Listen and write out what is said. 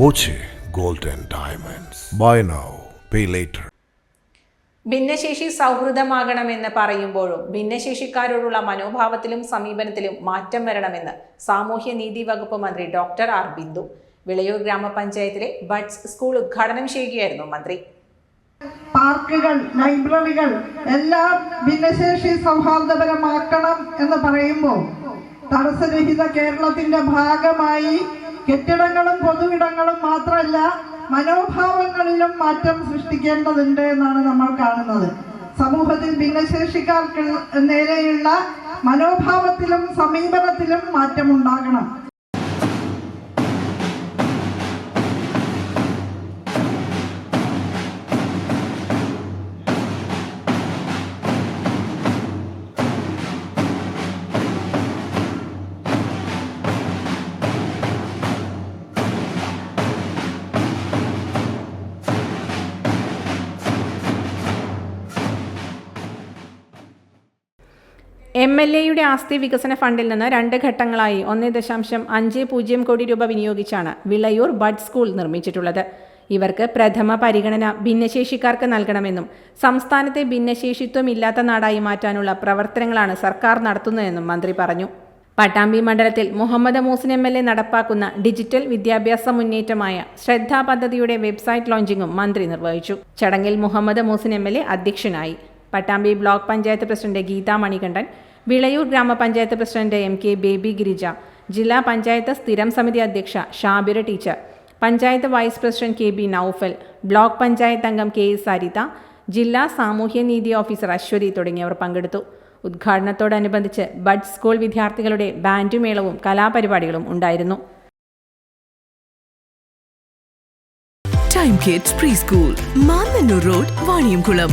Boche gold and diamonds. Buy now pay later ഭിന്നശേഷി സൗഹൃദമാകണമെന്ന് പറയുമ്പോഴും ഭിന്നശേഷിക്കാരോടുള്ള മനോഭാവത്തിലും സമീപനത്തിലും മാറ്റം വരണമെന്ന് സാമൂഹ്യ നീതി വകുപ്പ് മന്ത്രി ഡോക്ടർ ആർ ബിന്ദു. വിളയൂർ ഗ്രാമപഞ്ചായത്തിലെ ബഡ്സ് സ്കൂൾ ഉദ്ഘാടനം ചെയ്യുകയായിരുന്നു മന്ത്രി. പാർക്കുകൾ ലൈബ്രറികൾ എല്ലാം ഭിന്നശേഷി സൗഹാർദ്ദപരമാക്കണം എന്ന് പറയുമ്പോൾ തടസ്സരഹിത കേരളത്തിന്റെ ഭാഗമായി കെട്ടിടങ്ങളും പൊതുവിടങ്ങളും മാത്രമല്ല മനോഭാവങ്ങളിലും മാറ്റം സൃഷ്ടിക്കേണ്ടതുണ്ട് എന്നാണ് നമ്മൾ കാണുന്നത്. സമൂഹത്തിൽ ഭിന്നശേഷിക്കാർക്ക് നേരെയുള്ള മനോഭാവത്തിലും സമീപനത്തിലും മാറ്റമുണ്ടാകണം. എം എൽ എയുടെ ആസ്തി വികസന ഫണ്ടിൽ നിന്ന് രണ്ട് ഘട്ടങ്ങളായി ഒന്ന് ദശാംശം അഞ്ച് പൂജ്യം കോടി രൂപ വിനിയോഗിച്ചാണ് വിളയൂർ ബഡ് സ്കൂൾ നിർമ്മിച്ചിട്ടുള്ളത്. ഇവർക്ക് പ്രഥമ പരിഗണന ഭിന്നശേഷിക്കാർക്ക് നൽകണമെന്നും സംസ്ഥാനത്തെ ഭിന്നശേഷിത്വം ഇല്ലാത്ത നാടായി മാറ്റാനുള്ള പ്രവർത്തനങ്ങളാണ് സർക്കാർ നടത്തുന്നതെന്നും മന്ത്രി പറഞ്ഞു. പട്ടാമ്പി മണ്ഡലത്തിൽ Muhammad Muhsin M L A നടപ്പാക്കുന്ന ഡിജിറ്റൽ വിദ്യാഭ്യാസ മുന്നേറ്റമായ ശ്രദ്ധാ പദ്ധതിയുടെ വെബ്സൈറ്റ് ലോഞ്ചിങ്ങും മന്ത്രി നിർവഹിച്ചു. ചടങ്ങിൽ Muhammad Muhsin M L A അധ്യക്ഷനായി. പട്ടാമ്പി ബ്ലോക്ക് പഞ്ചായത്ത് പ്രസിഡന്റ് ഗീതാ മണികണ്ഠൻ വിളയൂർ ഗ്രാമപഞ്ചായത്ത് president M K Baby Girija ജില്ലാ പഞ്ചായത്ത് സ്ഥിരം സമിതി അധ്യക്ഷ Shabira teacher panchayat vice president K B Noufal block panchayat അംഗം കെ സരിത ജില്ലാ സാമൂഹ്യനീതി ഓഫീസർ അശ്വതി തുടങ്ങിയവർ പങ്കെടുത്തു. ഉദ്ഘാടനത്തോടനുബന്ധിച്ച് ബഡ് സ്കൂൾ വിദ്യാർത്ഥികളുടെ ബാൻഡുമേളവും കലാപരിപാടികളും ഉണ്ടായിരുന്നു. Time kids pre school Mannanur road Vaniyamkulam